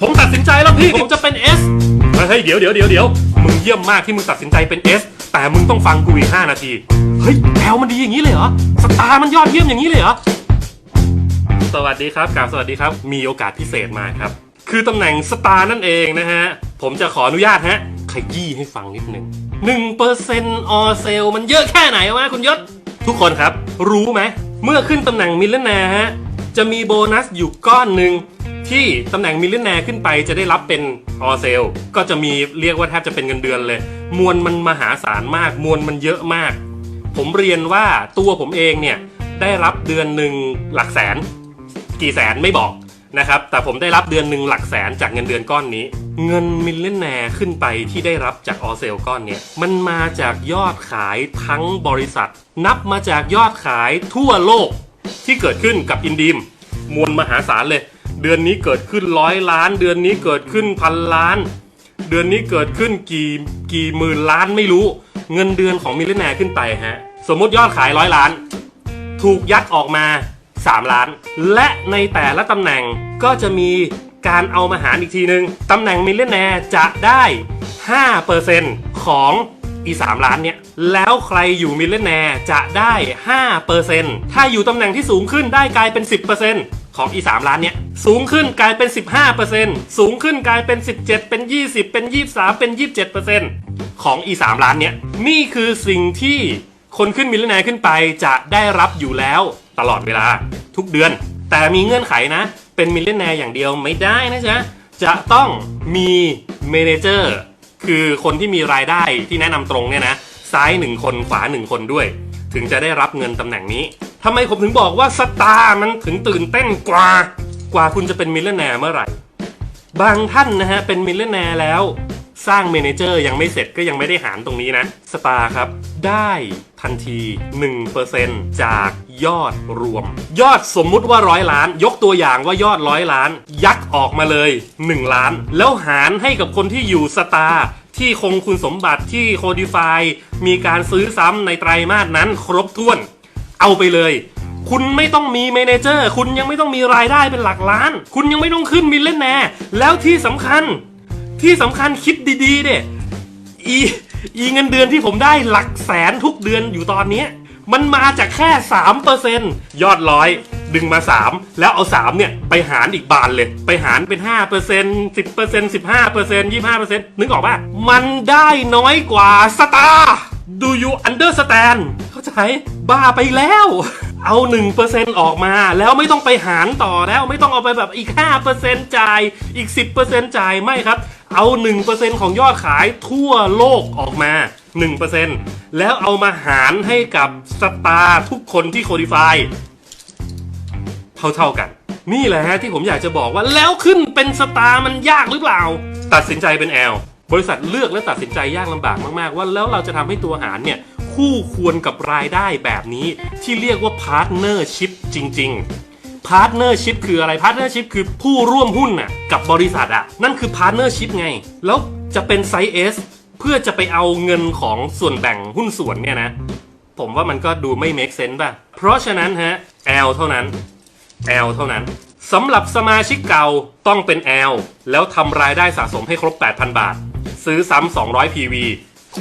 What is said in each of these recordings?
ผมตัดสินใจแล้วพี่ผมจะเป็น S เฮ้ยเดี๋ยวเดี๋ยวเดี๋ยวเดี๋ยวมึงเยี่ยมมากที่มึงตัดสินใจเป็น S แต่มึงต้องฟังกูอีก5นาที เฮ้ยแอลมันดีอย่างนี้เลยเหรอ สตาร์มันยอดเยี่ยมอย่างนี้เลยเหรอ สวัสดีครับกราบสวัสดีครับ มีโอกาสพิเศษมาครับ คือตำแหน่งสตาร์นั่นเองนะฮะ ผมจะขออนุญาตฮะ ขยี้ให้ฟังนิดหนึ่งหนึ่งเปอร์เซ็นต์ออเซลมันเยอะแค่ไหนวะคุณยศ ทุกคนครับ รู้ไหมเมื่อขึ้นตำแหน่งมิลเลนแนร์ฮะ จะมีโบนัสอยู่ก้อนหนึ่ง ที่ตำแหน่งมิลเลนแนร์ขึ้นไปจะได้รับเป็นออเซลก็จะมีเรียกว่าแทบจะเป็นเงินเดือนเลย มวลมันมหาศาลมาก มวลมันเยอะมาก ผมเรียนว่าตัวผมเองเนี่ยได้รับเดือนหนึ่งหลักแสน กี่แสนไม่บอกนะครับ แต่ผมได้รับเดือนหนึ่งหลักแสนจากเงินเดือนก้อนนี้ เงินมิลเลนแนร์ขึ้นไปที่ได้รับจากออเซลก้อนเนี้ยมันมาจากยอดขายทั้งบริษัท นับมาจากยอดขายทั่วโลกที่เกิดขึ้นกับอินดีมมวลมหาศาลเลย เดือนนี้เกิดขึ้นร้อยล้าน เดือนนี้เกิดขึ้นพันล้าน เดือนนี้เกิดขึ้นกี่กี่หมื่นล้านไม่รู้ เงินเดือนของมิลเลนแนร์ขึ้นไปฮะ สมมติยอดขายร้อยล้าน ถูกยัดออกมา 3 ล้าน และในแต่ละตำแหน่งก็จะมีการเอามาหารอีกทีนึง ตำแหน่งมิลเลนแนร์จะได้ 5%ของอี3ล้านเนี่ย แล้วใครอยู่มิลเลนแนร์จะได้ 5%ถ้าอยู่ตำแหน่งที่สูงขึ้นได้กลายเป็น 10% ของอี3ล้านเนี่ยสูงขึ้นกลายเป็น 15%สูงขึ้นกลายเป็น 17 เป็น 20 เป็น 23 เป็น 27%ของอี3ล้านเนี่ยนี่คือสิ่งที่คนขึ้นมิลเลนแนร์ขึ้นไปจะได้รับอยู่แล้วตลอดเวลาทุกเดือน แต่มีเงื่อนไขนะ เป็นมิลเลนแนร์อย่างเดียวไม่ได้นะจ๊ะจะต้องมีเมนเจอร์คือคนที่มีรายได้ที่แนะนำตรงเนี่ยนะ ซ้ายหนึ่งคนขวาหนึ่งคนด้วย ถึงจะได้รับเงินตำแหน่งนี้ ทำไมผมถึงบอกว่าสตาร์มันถึงตื่นเต้นกว่า กว่าคุณจะเป็นมิลเลนแนร์เมื่อไหร่ บางท่านนะฮะเป็นมิลเลนแนร์แล้ว สร้างเมนเจอร์ยังไม่เสร็จก็ยังไม่ได้หารตรงนี้นะ สตาร์ครับ ได้ทันที 1%จากยอดรวม ยอดสมมุติว่าร้อยล้าน ยกตัวอย่างว่ายอดร้อยล้าน ยักออกมาเลย 1 ล้าน แล้วหารให้กับคนที่อยู่สตาร์ที่คงคุณสมบัติที่โคดิฟายมีการซื้อซ้ำในไตรมาสนั้นครบถ้วน เอาไปเลย คุณไม่ต้องมีเมนเจอร์ คุณยังไม่ต้องมีรายได้เป็นหลักล้าน คุณยังไม่ต้องขึ้นมิลเลนแนร์แล้วที่สำคัญ ที่สำคัญคิดดีๆเด็อีอีเงินเดือนที่ผมได้หลักแสนทุกเดือนอยู่ตอนนี้ มันมาจากแค่ 3%ยอดร้อยดึงมา 3 แล้วเอา 3 เนี่ย ไปหารอีกบานเลย ไปหารเป็น 5% 10% 15% 25%นึกออกป่ะ มันได้น้อยกว่าสตาร์ Do you understand เข้าใจบ้าไปแล้ว เอา 1%ออกมาแล้วไม่ต้องไปหารต่อแล้วไม่ต้องเอาไปแบบอีก 5%จ่ายอีก 10%จ่ายไม่ครับ เอา 1%ของยอดขายทั่วโลกออกมา 1%แล้วเอามาหารให้กับสตาร์ทุกคนที่โคดิฟายเท่าๆกัน นี่แหละฮะที่ผมอยากจะบอกว่าแล้วขึ้นเป็นสตาร์มันยากหรือเปล่า ตัดสินใจเป็นแอลบริษัทเลือกและตัดสินใจยากลำบากมาก ๆ ว่าแล้วเราจะทำให้ตัวหารเนี่ย คู่ควรกับรายได้แบบนี้ที่เรียกว่าพาร์ทเนอร์ชิพจริง ๆ พาร์ทเนอร์ชิพคืออะไรพาร์ทเนอร์ชิพคือผู้ร่วมหุ้นน่ะกับบริษัทอะนั่นคือพาร์ทเนอร์ชิพไง แล้วจะเป็นไซส์ S เพื่อจะไปเอาเงินของส่วนแบ่งหุ้นส่วนเนี่ยนะ ผมว่ามันก็ดูไม่ make sense ป่ะ เพราะฉะนั้นฮะ L เท่านั้น L เท่านั้นสำหรับสมาชิกเก่าต้องเป็น L แล้วทำรายได้สะสมให้ครบ 8,000 บาท ซื้อซ้ำ200 PV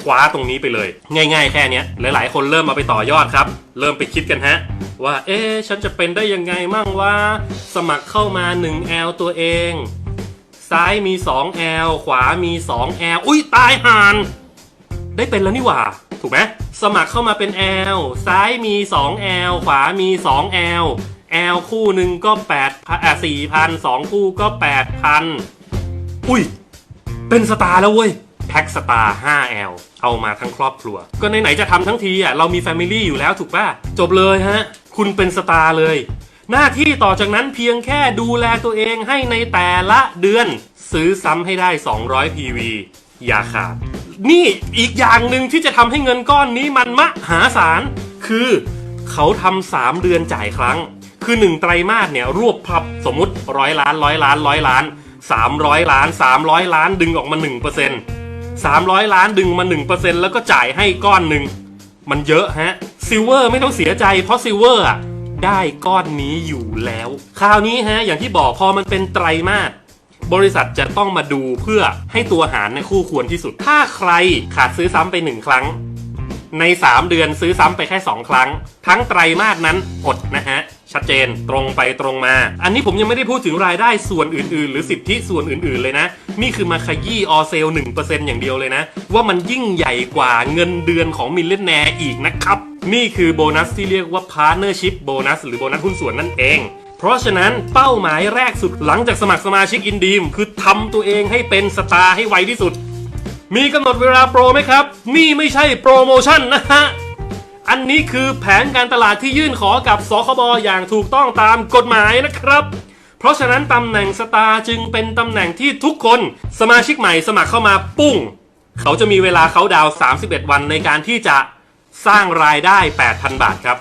คว้าตรงนี้ไปเลย ง่าย ๆ แค่นี้หลาย ๆ คนเริ่มมาไปต่อยอดครับ เริ่มไปคิดกันฮะ ว่า เอ๊ะฉันจะเป็นได้ยังไงมั่งว่า สมัครเข้ามา 1L ตัวเอง ซ้ายมี 2L ขวามี 2L อุ้ยตายห่าน ได้เป็นแล้วนี่หว่า ถูกไหมสมัครเข้ามาเป็น L ซ้ายมี 2L ขวามี 2L L คู่หนึ่งก็8พันอะ4,000 2 คู่ก็ 8,000 อุ้ย เป็นสตาร์แล้วเว้ย แพ็กสตาร์ 5L เอามาทั้งครอบครัว ก็ไหนๆจะทำทั้งทีอะเรามีแฟมิลี่อยู่แล้วถูกป่ะ จบเลยฮะ คุณเป็นสตาร์เลย หน้าที่ต่อจากนั้นเพียงแค่ดูแลตัวเองให้ในแต่ละเดือน ซื้อซ้ำให้ได้ 200 PV อย่าขาด นี่อีกอย่างหนึ่งที่จะทำให้เงินก้อนนี้มันมหาศาล คือเขาทำสามเดือนจ่ายครั้ง คือหนึ่งไตรมาสเนี่ยรวบพับสมมติร้อยล้านร้อยล้านร้อยล้านสามร้อยล้านสามร้อยล้านดึงออกมาห นึ่งเปอร์เซ็นต์สามร้อยล้านดึงมาหนึ่งเปอร์เซ็นต์แล้วก็จ่ายให้ก้อนหนึ่ง มันเยอะฮะซิลเวอร์ไม่ต้องเสียใจเพราะซิลเวอร์อะได้ก้อนนี้อยู่แล้ว คราวนี้ฮะอย่างที่บอกพอมันเป็นไตรมาสบริษัทจะต้องมาดูเพื่อให้ตัวหารในคู่ควรที่สุด ถ้าใครขาดซื้อซ้ำไปหนึ่งครั้ง ใน 3 เดือนซื้อซ้ำไปแค่ 2 ครั้ง ทั้งไตรมาสนั้นอดนะฮะ ชัดเจนตรงไปตรงมา อันนี้ผมยังไม่ได้พูดถึงรายได้ส่วนอื่นๆ หรือสิทธิส่วนอื่นๆเลยนะ นี่คือมาขยี้ออเซล1%อย่างเดียวเลยนะ ว่ามันยิ่งใหญ่กว่าเงินเดือนของมิลเลนแนร์อีกนะครับ นี่คือโบนัสที่เรียกว่า Partnership โบนัสหรือโบนัสหุ้นส่วนนั่นเองเพราะฉะนั้นเป้าหมายแรกสุดหลังจากสมัครสมาชิกอินดีม คือทำตัวเองให้เป็นสตาร์ให้ไวที่สุด มีกำหนดเวลาโปรไหมครับ นี่ไม่ใช่โปรโมชั่นนะฮะ อันนี้คือแผนการตลาดที่ยื่นขอกับสคบอย่างถูกต้องตามกฎหมายนะครับ เพราะฉะนั้นตำแหน่งสตาร์จึงเป็นตำแหน่งที่ทุกคนสมาชิกใหม่สมัครเข้ามาปุ้ง เขาจะมีเวลาเขาดาว 31 วันในการที่จะสร้างรายได้ 8,000 บาทครับ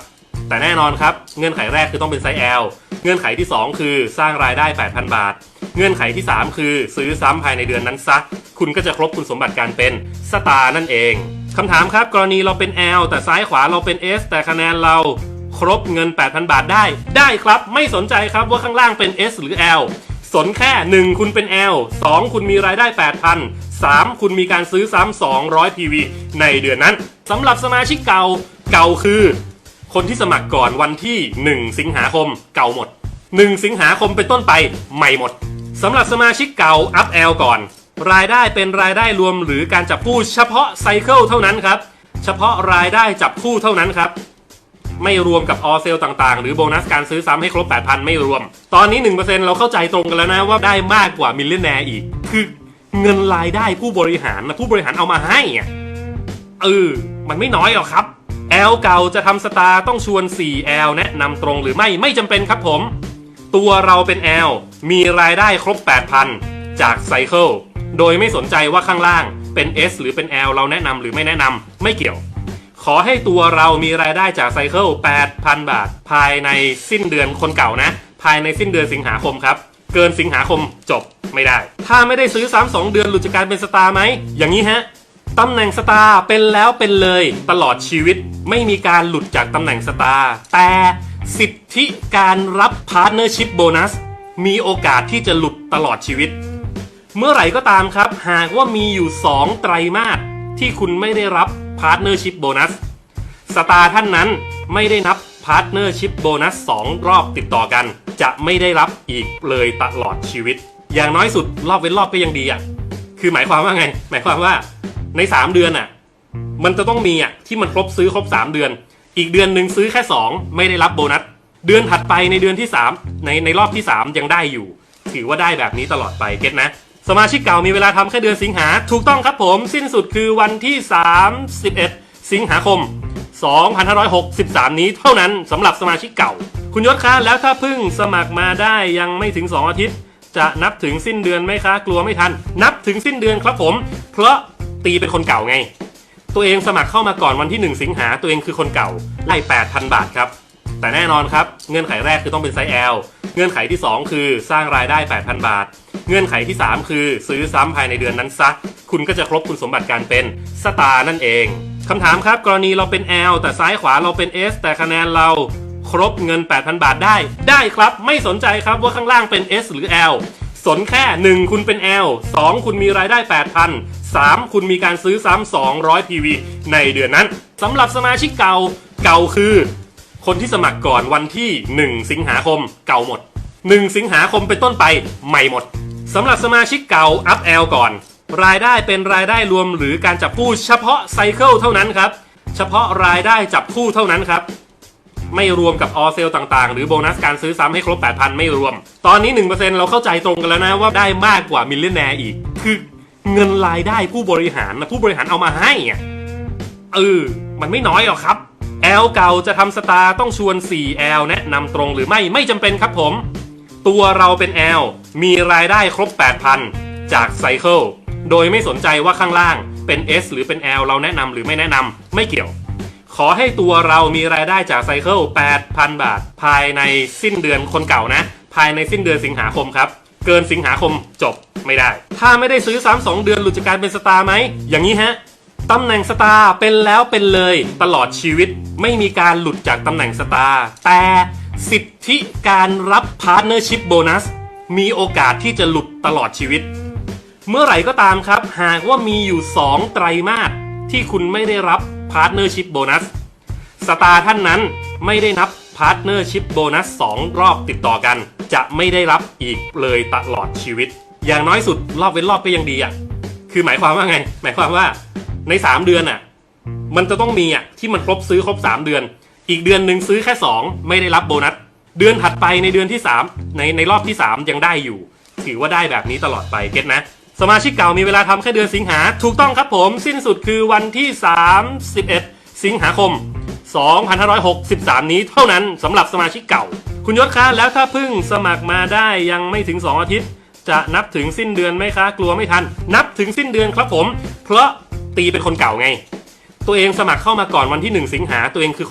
แต่แน่นอนครับ เงื่อนไขแรกคือต้องเป็นไซส์ L เงื่อนไขที่ 2 คือสร้างรายได้ 8,000 บาท เงื่อนไขที่ 3 คือ ซื้อซ้ำภายในเดือนนั้นซะ คุณก็จะครบคุณสมบัติการเป็นสตาร์นั่นเองคำถามครับกรณีเราเป็น L แต่ซ้ายขวาเราเป็น S แต่คะแนนเราครบเงิน 8,000 บาทได้ ได้ครับ ไม่สนใจครับว่าข้างล่างเป็น S หรือ L สนแค่ 1 คุณเป็น L 2 คุณมีรายได้ 8,000 3 คุณมีการซื้อซ้ำ200 PV ในเดือนนั้นสำหรับสมาชิกเก่าเก่าคือ คนที่สมัครก่อนวันที่ 1 สิงหาคมเก่าหมด 1 สิงหาคมเป็นต้นไปใหม่หมดสำหรับสมาชิกเก่า up L ก่อน รายได้เป็นรายได้รวมหรือการจับคู่เฉพาะไซเคิลเท่านั้นครับเฉพาะรายได้จับคู่เท่านั้นครับไม่รวมกับออเซลต่างๆ หรือโบนัสการซื้อซ้ำให้ครบ 8,000 ไม่รวม ตอนนี้ 1%เราเข้าใจตรงกันแล้วนะว่าได้มากกว่ามิลเลนแนร์อีก คือเงินรายได้ผู้บริหารนะผู้บริหารเอามาให้อะเออมันไม่น้อยหรอกครับ L เก่าจะทำสตาร์ต้องชวน 4L แนะนำตรงหรือไม่ไม่จำเป็นครับผม ตัวเราเป็น L มีรายได้ครบ 8,000 จากไซเคิลโดยไม่สนใจว่าข้างล่างเป็น S หรือเป็น L เราแนะนำหรือไม่แนะนำไม่เกี่ยว ขอให้ตัวเรามีรายได้จากไซเคิล8,000 บาท ภายในสิ้นเดือนคนเก่านะ ภายในสิ้นเดือนสิงหาคมครับ เกินสิงหาคมจบไม่ได้ ถ้าไม่ได้ซื้อซ้ำสองเดือนหลุดจากการเป็นสตาร์ไหมอย่างนี้ฮะ ตำแหน่งสตาร์เป็นแล้วเป็นเลยตลอดชีวิตไม่มีการหลุดจากตำแหน่งสตาร์แต่สิทธิการรับพาร์ n เนอร์ชิพโบนัสมีโอกาสที่จะหลุดตลอดชีวิต เมื่อไหร่ก็ตามครับ หากว่ามีอยู่ 2 ไตรมาสที่คุณไม่ได้รับพาร์ n เนอร์ชิพโบนัสสตาร์ท่านนั้นไม่ได้นับพาร์ n เนอร์ชิพโบนัส2รอบติดต่อกัน จะไม่ได้รับอีกเลยตลอดชีวิต อย่างน้อยสุดรอบเว้นรอบก็ยังดีอะ คือหมายความว่าไง หมายความว่าใน 3 เดือนอะ มันจะต้องมีอะที่มันครบซื้อครบ 3 เดือน อีกเดือนหนึ่งซื้อแค่ 2 ไม่ได้รับโบนัส เดือนถัดไปในเดือนที่ 3 ในในรอบที่ 3 ยังได้อยู่ ถือว่าได้แบบนี้ตลอดไปเก็ตนะ สมาชิกเก่ามีเวลาทำแค่เดือนสิงหา ถูกต้องครับผมสิ้นสุดคือวันที่31สิงหาคม 2563 นี้เท่านั้นสำหรับสมาชิกเก่า คุณยศคะแล้วถ้าเพิ่งสมัครมาได้ยังไม่ถึง 2 อาทิตย์ จะนับถึงสิ้นเดือนไหมคะ กลัวไม่ทัน นับถึงสิ้นเดือนครับผม เพราะตีเป็นคนเก่าไง ตัวเองสมัครเข้ามาก่อนวันที่ 1 สิงหาตัวเองคือคนเก่าไล่8,000 บาทครับ แต่แน่นอนครับ เงื่อนไขแรกคือต้องเป็นไซส์ L เงื่อนไขที่ 2 คือสร้างรายได้ 8,000 บาท เงื่อนไขที่ 3 คือซื้อซ้ำภายในเดือนนั้นซะ คุณก็จะครบคุณสมบัติการเป็นสตาร์นั่นเองคำถามครับกรณีเราเป็น L แต่ซ้ายขวาเราเป็น S แต่คะแนนเรา ครบเงิน 8,000 บาทได้ ได้ครับ ไม่สนใจครับว่าข้างล่างเป็น S หรือ L สนแค่ 1 คุณเป็น L 2 คุณมีรายได้ 8,000 3 คุณมีการซื้อซ้ำ200 PV ในเดือนนั้นสำหรับสมาชิกเก่าเก่าคือ คนที่สมัครก่อนวันที่ 1 สิงหาคมเก่าหมด 1 สิงหาคมเป็นต้นไปใหม่หมดสำหรับสมาชิกเก่า up L ก่อน รายได้เป็นรายได้รวมหรือการจับคู่เฉพาะไซเคิลเท่านั้นครับ เฉพาะรายได้จับคู่เท่านั้นครับ ไม่รวมกับออเซลต่างๆ หรือโบนัสการซื้อซ้ำให้ครบ 8,000 ไม่รวม ตอนนี้ 1%เราเข้าใจตรงกันแล้วนะว่าได้มากกว่ามิลเลนแนร์อีก คือเงินรายได้ผู้บริหารนะผู้บริหารเอามาให้อะเออ มันไม่น้อยหรอกครับ L เก่าจะทำสตาร์ต้องชวน 4L แนะนำตรงหรือไม่ไม่จำเป็นครับผม ตัวเราเป็น L มีรายได้ครบ 8,000 จากไซเคิลโดยไม่สนใจว่าข้างล่างเป็น S หรือเป็น L เราแนะนำหรือไม่แนะนำไม่เกี่ยว ขอให้ตัวเรามีรายได้จากไซเคิล8,000 บาท ภายในสิ้นเดือนคนเก่านะ ภายในสิ้นเดือนสิงหาคมครับ เกินสิงหาคมจบไม่ได้ ถ้าไม่ได้ซื้อซ้ำสองเดือนหลุดจากการเป็นสตาร์ไหม อย่างนี้ฮะตำแหน่งสตาร์เป็นแล้วเป็นเลยตลอดชีวิตไม่มีการหลุดจากตำแหน่งสตาร์แต่สิทธิการรับพาร์ n เนอร์ชิพโบนัสมีโอกาสที่จะหลุดตลอดชีวิต เมื่อไหร่ก็ตามครับ หากว่ามีอยู่ 2 ไตรมาสที่คุณไม่ได้รับ พาร์ทเนอร์ชิพโบนัสสตาร์ท่านนั้นไม่ได้นับพาร์ทเนอร์ชิพโบนัส2รอบติดต่อกัน จะไม่ได้รับอีกเลยตลอดชีวิต อย่างน้อยสุดรอบเว้นรอบก็ยังดีอะ คือหมายความว่าไง หมายความว่าใน 3 เดือนอะ มันจะต้องมีอะที่มันครบซื้อครบ 3 เดือน อีกเดือนหนึ่งซื้อแค่ 2 ไม่ได้รับโบนัส เดือนถัดไปในเดือนที่ 3 ในในรอบที่ 3 ยังได้อยู่ ถือว่าได้แบบนี้ตลอดไปเก็ตนะ สมาชิกเก่ามีเวลาทำแค่เดือนสิงหา ถูกต้องครับผม สิ้นสุดคือวันที่ 31 สิงหาคม 2563 นี้เท่านั้นสำหรับสมาชิกเก่า คุณยศคะแล้วถ้าเพิ่งสมัครมาได้ยังไม่ถึง 2 อาทิตย์ จะนับถึงสิ้นเดือนไหมคะ กลัวไม่ทัน นับถึงสิ้นเดือนครับผม เพราะตีเป็นคนเก่าไง ตัวเองสมัครเข้ามาก่อนวันที่ 1 สิงหาตัวเองคือ